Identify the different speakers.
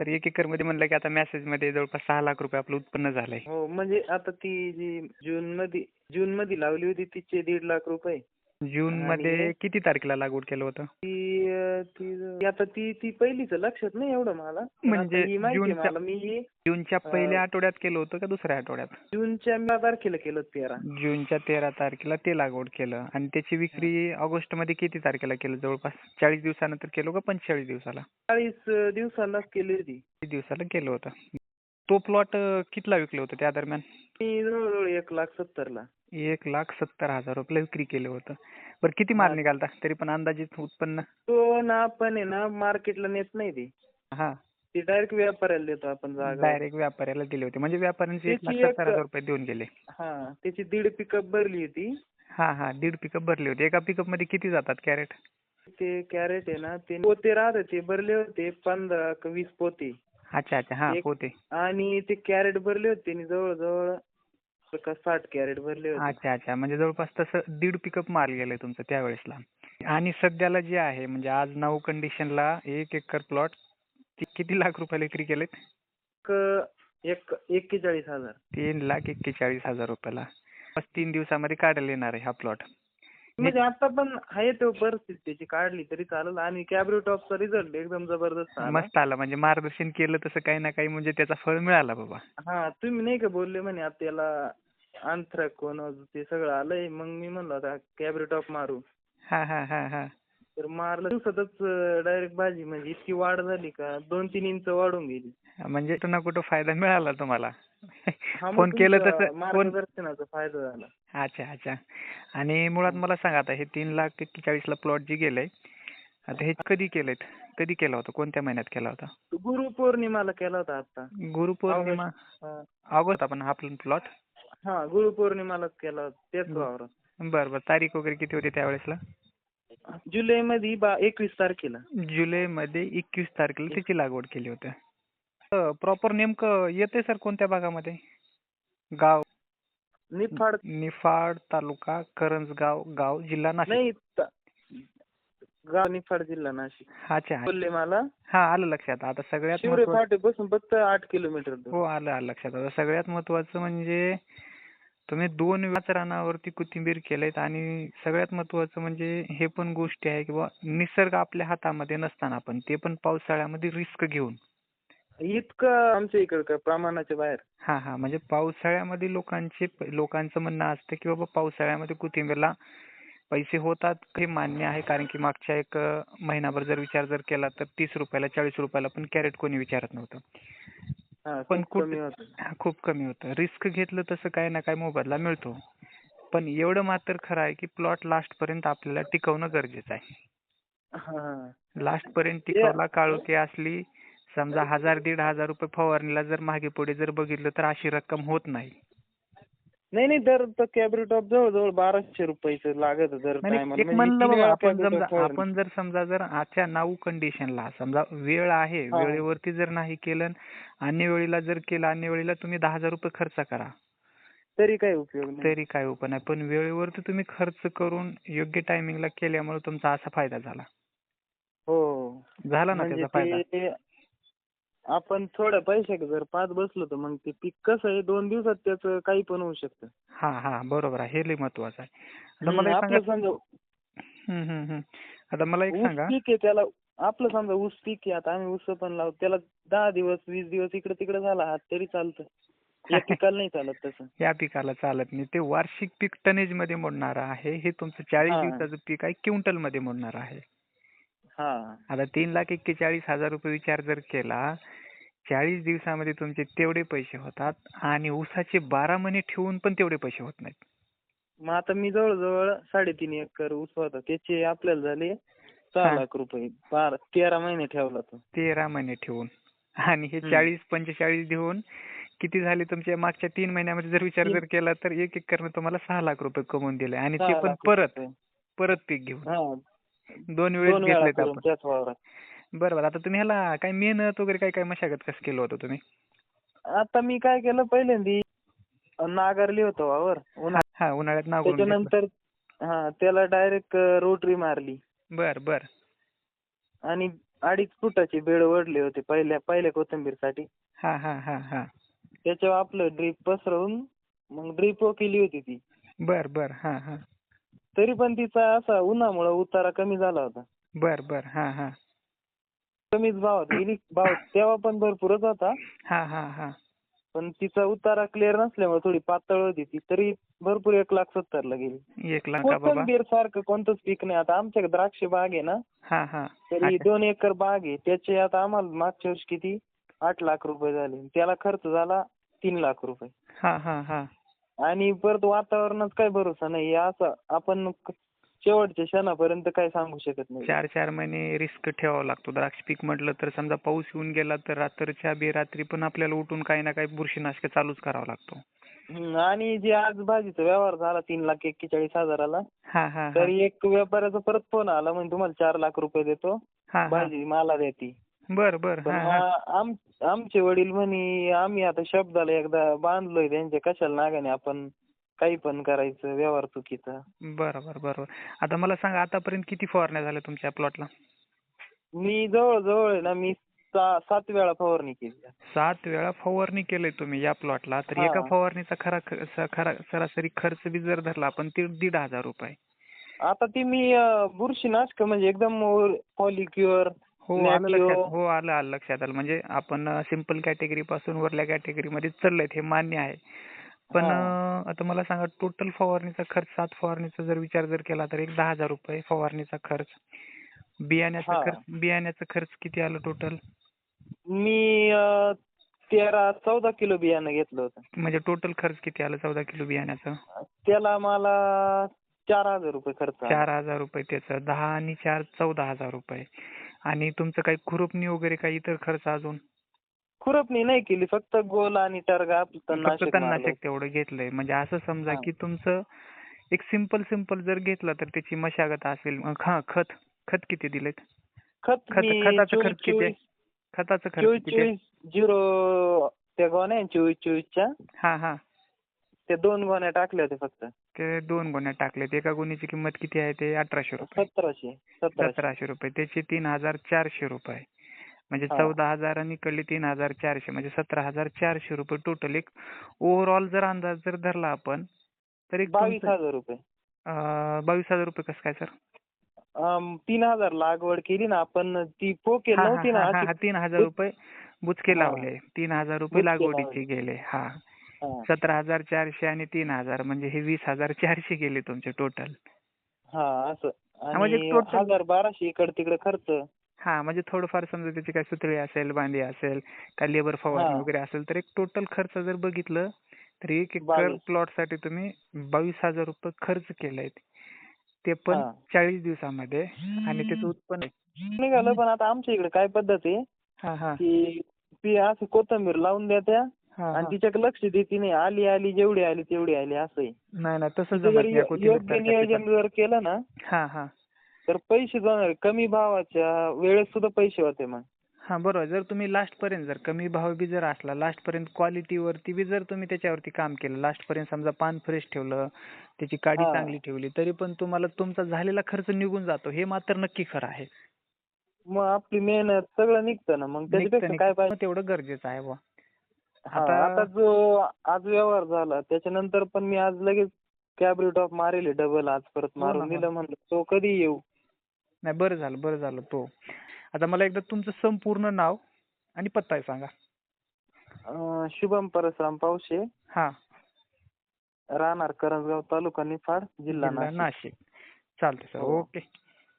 Speaker 1: तर एक एकरमध्ये म्हणलं की आता मेसेजमध्ये जवळपास सहा लाख रुपये आपलं उत्पन्न झालंय.
Speaker 2: हो म्हणजे आता ती जी जून मध्ये जून मध्ये लावली होती तिचे दीड लाख रुपये.
Speaker 1: जून मध्ये किती तारखेला लागवड केलं होतं?
Speaker 2: ती अं, ती ती आता ती ती पहिलीच लक्षात नाही एवढं मला. पण
Speaker 1: म्हणजे
Speaker 2: आता ही माहिती आहे
Speaker 1: जूनच्या-
Speaker 2: मला. मी
Speaker 1: जूनच्या
Speaker 2: अं,
Speaker 1: पहिल्या आठवड्यात केलं होतं का दुसऱ्या आठवड्यात?
Speaker 2: जूनच्या मी तारखेला केलं तेरा.
Speaker 1: जूनच्या तेरा तारखेला ते लागवड केलं. आणि त्याची विक्री ऑगस्टमध्ये किती तारखेला केलं? जवळपास चाळीस दिवसानंतर केलं का? पंचेचाळीस दिवसाला?
Speaker 2: चाळीस दिवसालाच केली होती.
Speaker 1: किती दिवसाला केलं होतं. तो प्लॉट कितीला विकलं होतं त्या दरम्यान?
Speaker 2: मी जवळजवळ एक लाख सत्तरला.
Speaker 1: एक लाख सत्तर हजार रुपये विक्री केलं होतं. बरं किती माल. निघालता? तरी पण अंदाजित उत्पन्न?
Speaker 2: तो ना आपण आहे ना मार्केटला नेत नाही ती.
Speaker 1: हा.
Speaker 2: ती डायरेक्ट व्यापाऱ्याला देतो आपण जागा.
Speaker 1: डायरेक्ट व्यापाऱ्याला दिले होते. म्हणजे व्यापाऱ्यांचे एक लाख
Speaker 2: एक-
Speaker 1: सत्तर हजार रुपये देऊन गेले.
Speaker 2: हा त्याची दीड पिकअप भरली होती.
Speaker 1: हा हा दीड पिकअप भरले होते. एका पिकअपमध्ये किती जातात कॅरेट?
Speaker 2: ते कॅरेट आहे ना ते पोते राहत ते भरले होते पंधरा का वीस पोते.
Speaker 1: अच्छा अच्छा. हा होते.
Speaker 2: आणि ते कॅरेट भरले होते त्यांनी जवळजवळ का साठ कॅरेट भरले होते.
Speaker 1: अच्छा अच्छा. म्हणजे जवळपास तसं दीड पिकअप माल गेलाय तुमचं त्यावेळेसला. आणि सध्याला जे आहे म्हणजे आज नऊ कंडिशनला एक एकर प्लॉट किती लाख रुपयाला विक्री केलेत?
Speaker 2: एक- एक एक्केचाळीस हजार.
Speaker 1: तीन लाख एक्केचाळीस हजार रुपयाला. तीन दिवसामध्ये काढायला येणार आहे हा प्लॉट
Speaker 2: म्हणजे आता पण आहे तो परिस्थिती त्याची काढली तरी चालेल. आणि कॅब्रो टॉपचा रिझल्ट एकदम जबरदस्त आला.
Speaker 1: मस्त आला. म्हणजे मार्गदर्शन केलं तसं काही ना काही म्हणजे त्याचा फळ मिळाला बाबा.
Speaker 2: हा तुम्ही नाही का बोलले म्हणे आता त्याला अंथ्रॅक कोण ते सगळं आलंय. मग मी म्हणलो आता कॅब्रो टॉप मारू.
Speaker 1: हा हा हा हा.
Speaker 2: तर मारलं दिवसातच डायरेक्ट भाजी म्हणजे इतकी वाढ झाली का दोन तीन इंच वाढून गेली.
Speaker 1: म्हणजे कुठं ना कुठं फायदा मिळाला तुम्हाला.
Speaker 2: हा मग
Speaker 1: फोन केलं
Speaker 2: तुमच्या
Speaker 1: तसं फोन
Speaker 2: मार्गदर्शनाचा फायदा झाला.
Speaker 1: अच्छा अच्छा. आणि मुळात मला सांगा आता हे तीन लाख एक्केचाळीसला प्लॉट जे गेलंय आता हे कधी केलेत कधी केला होता? कोणत्या महिन्यात केला होता?
Speaker 2: गुरुपौर्णिमाला केला होता आता.
Speaker 1: गुरुपौर्णिमा
Speaker 2: हा.
Speaker 1: ऑगस्ट आपण हा प्लॉट
Speaker 2: हा गुरुपौर्णिमालाच केला होता. त्याच. वावरात.
Speaker 1: बरं बरं. तारीख वगैरे किती होती त्यावेळेसला?
Speaker 2: जुलै मध्ये बा एकवीस तारखेला.
Speaker 1: जुलैमध्ये एकवीस तारखेला त्याची लागवड केली होती. प्रॉपर नेमकं येते सर कोणत्या भागामध्ये? गाव.
Speaker 2: निफाड.
Speaker 1: निफाड तालुका करंजगाव गाव जिल्हा नाशिक.
Speaker 2: गाव निफाड जिल्हा नाशिक.
Speaker 1: अच्छा.
Speaker 2: बोलले मला.
Speaker 1: हा आलं लक्षात. आता सगळ्यात
Speaker 2: फाटेपासून फक्त आठ किलोमीटर
Speaker 1: हो आलं आलं लक्षात. आता सगळ्यात महत्वाचं म्हणजे तुम्ही दोन वेळाच रानावरती कोथिंबीर केलेत आणि सगळ्यात महत्वाचं म्हणजे हे पण गोष्टी आहे किंवा निसर्ग आपल्या हातामध्ये नसताना पण ते पण पावसाळ्यामध्ये रिस्क घेऊन.
Speaker 2: इतकं आमच्या इकडं प्रमाणाच्या बाहेर.
Speaker 1: हा हा म्हणजे पावसाळ्यामध्ये लोकांचे लोकांचं म्हणणं असतं की बाबा पावसाळ्यामध्ये कोथिंबीरला पैसे होतात हे मान्य आहे कारण की मागच्या एक महिनाभर जर विचार जर केला तर तीस रुपयाला चाळीस रुपयाला पण कॅरेट कोणी विचारत नव्हतं. पण
Speaker 2: खूप कमी होतं.
Speaker 1: रिस्क घेतलं तसं काही ना काही मोबदला मिळतो. पण एवढं मात्र खरं आहे की प्लॉट लास्ट पर्यंत आपल्याला टिकवणं गरजेचं आहे. लास्ट पर्यंत टिकवला काळोखी असली समजा हजार दीड हजार रुपये फवारणीला जर मागे पुढे जर बघितलं तर अशी रक्कम होत नाही.
Speaker 2: नाही नाही दर तर कॅबरी टॉप जवळजवळ बाराशे रुपयाचं लागत दर टायमाला म्हणजे वेळा
Speaker 1: आपण जर समजा जर आजच्या नाऊ कंडिशनला समजा वेळ आहे. वेळेवरती जर नाही केलं अन्य वेळेला जर केलं अन्य वेळेला तुम्ही दहा हजार रुपये खर्च करा.
Speaker 2: तरी काही उपयोग नाही.
Speaker 1: तरी काय उपाय नाही. पण वेळेवरती तुम्ही खर्च करून योग्य टायमिंगला केल्यामुळे तुमचा असा फायदा झाला.
Speaker 2: हो.
Speaker 1: झाला ना
Speaker 2: म्हणजे
Speaker 1: त्याचा फायदा?
Speaker 2: ते आपण थोड्या पैशाक जर पाच बसलो तर मग ते पीक कसं आहे दोन दिवसात त्याचं काही पण होऊ शकतं.
Speaker 1: हा हा बरोबर आहे. हे लई महत्वाचं आहे. आता मला एक
Speaker 2: आपलं
Speaker 1: सांगा
Speaker 2: समजा
Speaker 1: हम्म, हम्म, हम्म. आता मला एक
Speaker 2: ऊस
Speaker 1: सांगा
Speaker 2: पीक आहे त्याला आपलं समजा ऊस पीक आहे आता आम्ही ऊस पण लावतो. त्याला दहा दिवस वीस दिवस इकडे तिकडे झाला हात तरी चालतं. या पिकाला नाही चालत तसं.
Speaker 1: या पिकाला चालत नाही. ते वार्षिक पीक टनेजमध्ये मोडणार आहे. हे तुमचं चाळीस
Speaker 2: हा.
Speaker 1: दिवसाचं पीक आहे क्विंटलमध्ये मोडणार आहे. आता तीन लाख एक्केचाळीस हजार रुपये विचार जर केला चाळीस दिवसामध्ये तुमचे तेवढे पैसे होतात आणि ऊसाचे बारा महिने ठेवून पण तेवढे पैसे होत नाहीत.
Speaker 2: मग आता मी जवळजवळ साडेतीन एकर ऊस होता त्याचे आपल्याला झाले सहा. लाख रुपये. बारा तेरा महिने ठेवला तो.
Speaker 1: तेरा महिने ठेवून. आणि हे. चाळीस पंचेचाळीस देऊन किती झाले तुमच्या मागच्या तीन महिन्यामध्ये जर विचार जर केला तर एक एकरनं तुम्हाला सहा लाख रुपये कमवून दिले आणि ते पण परत. परत पीक घेऊन. दोन वेळेस घेतलेत
Speaker 2: करून
Speaker 1: आपण.
Speaker 2: त्याच वावरात.
Speaker 1: बरोबर आता तुम्ही ह्याला काय मेहनत वगैरे काय काय मशागत कसं केलं होतं तुम्ही?
Speaker 2: आता मी काय केलं पहिल्यांदी नागारली होतं वावर उन्हाळ्यात.
Speaker 1: हा घेतलं.
Speaker 2: त्याच्यानंतर हा त्याला डायरेक्ट रोटरी मारली.
Speaker 1: बर बर.
Speaker 2: आणि अडीच फुटाची बेड वडले होते पहिल्या पहिल्या कोथिंबीरसाठी.
Speaker 1: हा हा हा हा.
Speaker 2: त्याच्यावर आपलं ड्रीप पसरवून मग ड्रीप केली होती ती.
Speaker 1: बर बर. हा हा.
Speaker 2: तरी पण तिचा असा उन्हामुळे उतारा कमी झाला होता.
Speaker 1: बर बर. हा हा.
Speaker 2: कमीच भावात गेली भाव तेव्हा पण भरपूरच होता.
Speaker 1: हा हा हा.
Speaker 2: पण तिचा उतारा क्लिअर नसल्यामुळे थोडी पातळ होती ती. तरी भरपूर एक लाख सत्तरला गेली.
Speaker 1: एक लाख का बाबा?
Speaker 2: कोथिंबीर सारखं कोणतंच पीक नाही. आता आमच्याकडे द्राक्ष बाग आहे ना.
Speaker 1: हा हा.
Speaker 2: तरी. दोन एकर बाग आहे. त्याचे आता आम्हाला मागच्या वर्षी किती? आठ लाख रुपये झाले. त्याला खर्च झाला तीन लाख रुपये.
Speaker 1: हा हा हा.
Speaker 2: आणि परत वातावरणात काय भरोसा नाही असं आपण शेवटच्या क्षणापर्यंत काय सांगू शकत नाही.
Speaker 1: चार चार महिने रिस्क ठेवावा लागतो. द्राक्ष पीक म्हटलं तर समजा पाऊस येऊन गेला तर रात्रीच्या बेरात्री पण आपल्याला उठून काही ना काही बुरशीनाशक चालूच करावा लागतो.
Speaker 2: आणि जे आज भाजीचा व्यवहार झाला तीन लाख एक्केचाळीस हजाराला तर एक व्यापाऱ्याचा परत फोन आला म्हणजे तुम्हाला चार लाख रुपये देतो. भाजी मला देते
Speaker 1: बर बर.
Speaker 2: आम आमचे वडील म्हणे आम्ही आता शब्दाला एकदा बांधलोय त्यांच्या कशाला नागाने आपण काही पण करायचं व्यवहार चुकीचा.
Speaker 1: बरोबर बरोबर आता मला सांगा आतापर्यंत किती फवारण्या झाल्या तुमच्या प्लॉटला
Speaker 2: मी जवळ जवळ ना मी सात वेळा फवारणी केली
Speaker 1: सात वेळा फवारणी केलंय तुम्ही या प्लॉटला तर. एका फवारणीचा खरा खरा सरासरी खर्च बी जर धरला आपण ते दीड हजार रुपये.
Speaker 2: आता ती मी बुरशीनाशक म्हणजे एकदम पॉलिक्युअर
Speaker 1: हो आलं. लक्षात हो आलं आलं लक्षात आलं म्हणजे आपण सिंपल कॅटेगरी पासून वरल्या कॅटेगरी मध्ये चाललोय हे मान्य आहे पण
Speaker 2: हा.
Speaker 1: आता मला सांगा टोटल फवारणीचा खर्च सात फवारणीचा जर विचार जर केला तर एक दहा हजार रुपये फवारणीचा खर्च बियाण्याचा. खर्च बियाण्याचा खर्च किती आलं टोटल
Speaker 2: मी तेरा चौदा किलो बियाणं घेतलं होतं
Speaker 1: म्हणजे टोटल खर्च किती आलं चौदा किलो बियाण्याचं
Speaker 2: त्याला मला चार हजार रुपये खर्च आला.
Speaker 1: चार हजार रुपये त्याचं दहा आणि चार चौदा हजार रुपये आणि तुमचं काही खुरपणी वगैरे काही इतर खर्च अजून?
Speaker 2: खुरपणी नाही केली फक्त गोल आणि टर्गा
Speaker 1: फक्त
Speaker 2: तणनाशक
Speaker 1: तेवढं घेतलंय. म्हणजे असं समजा. की तुमचं एक सिंपल सिंपल जर घेतलं तर त्याची मशागत असेल. हा खत खत किती दिलेत?
Speaker 2: खत
Speaker 1: खताचं खर्च किती? खताचं खर्च किती?
Speaker 2: झिरो त्या गोण्या चोवीस चोवीसच्या.
Speaker 1: हा हा.
Speaker 2: त्या दोन गोण्या टाकल्या होत्या फक्त.
Speaker 1: ते दोन गोण्या टाकलेत. एका गोणीची किंमत किती आहे ते? अठराशे रुपये.
Speaker 2: सतराशे
Speaker 1: रुपये. त्याचे तीन हजार चारशे रुपये. म्हणजे. चौदा हजार आणि इकडले तीन हजार चारशे. म्हणजे सतरा हजार चारशे रुपये टोटल एक ओव्हरऑल जर अंदाज जर धरला आपण तर एक
Speaker 2: बावीस हजार रुपये.
Speaker 1: बावीस हजार रुपये कसं काय सर?
Speaker 2: तीन हजार लागवड केली ना आपण ती
Speaker 1: हा, तीन हजार रुपये बुचके. लावले तीन हजार रुपये लागवडीचे गेले. हा. सतरा हजार चारशे आणि तीन हजार म्हणजे हे वीस हजार चारशे गेले तुमचे टोटल
Speaker 2: हा असं.
Speaker 1: म्हणजे
Speaker 2: आणि
Speaker 1: total-
Speaker 2: हजार बाराशे इकडे तिकडे खर्च.
Speaker 1: हा म्हणजे थोडंफार समजा त्याची काय सुतळी असेल बांधी असेल काय लेबर फवारणी. वगैरे असेल तर एक टोटल खर्च जर बघितलं तर एक एकर
Speaker 2: बावीस.
Speaker 1: प्लॉटसाठी तुम्ही बावीस हजार रुपये खर्च केलाय. ते पण. चाळीस दिवसामध्ये आणि त्याचं उत्पन्न
Speaker 2: निघालं पण आता आमच्या इकडे काय पद्धत आहे?
Speaker 1: हा हा.
Speaker 2: की असं कोथंबीर लावून देत्या आणि. तिच्याकडे लक्ष देते नाही आली आली जेवढी आली तेवढी आली असं आहे
Speaker 1: नाही नाही तसं जमत नाही
Speaker 2: योग्य नियोजन. जर केलं ना
Speaker 1: हा हा.
Speaker 2: तर पैसे जाणार कमी भावाच्या वेळेत सुद्धा पैसे होते मग.
Speaker 1: हा बरोबर. जर तुम्ही लास्ट पर्यंत जर कमी भाव बी जर असला लास्ट पर्यंत क्वालिटी वरती बी जर तुम्ही त्याच्यावरती काम केलं लास्ट पर्यंत समजा पान फ्रेश ठेवलं त्याची काडी. चांगली ठेवली तरी पण तुम्हाला तुमचा झालेला खर्च निघून जातो. हे मात्र नक्की खरं आहे.
Speaker 2: मग आपली मेहनत सगळं निघतं ना मग त्याच्यापेक्षा. काय पाहिजे?
Speaker 1: तेवढं गरजेचं आहे बुवा. आता-
Speaker 2: आता जो आज व्यवहार झाला. त्याच्यानंतर पण मी आज लगेच कॅब ऑफ मारेल डबल आज परत
Speaker 1: हो
Speaker 2: मारून
Speaker 1: हो.
Speaker 2: दिलं म्हणलं. तो कधी येऊ?
Speaker 1: नाही बरं झालं बरं झालं तो. आता मला एकदा तुमचं संपूर्ण नाव आणि पत्ता सांगा.
Speaker 2: अं, शुभम परसराम पावशे.
Speaker 1: हा.
Speaker 2: राहणार करंजगाव तालुका निफाड जिल्हा
Speaker 1: जिल्हा
Speaker 2: नाशिक.
Speaker 1: नाशिक. चालतंय सर
Speaker 2: हो.
Speaker 1: ओके.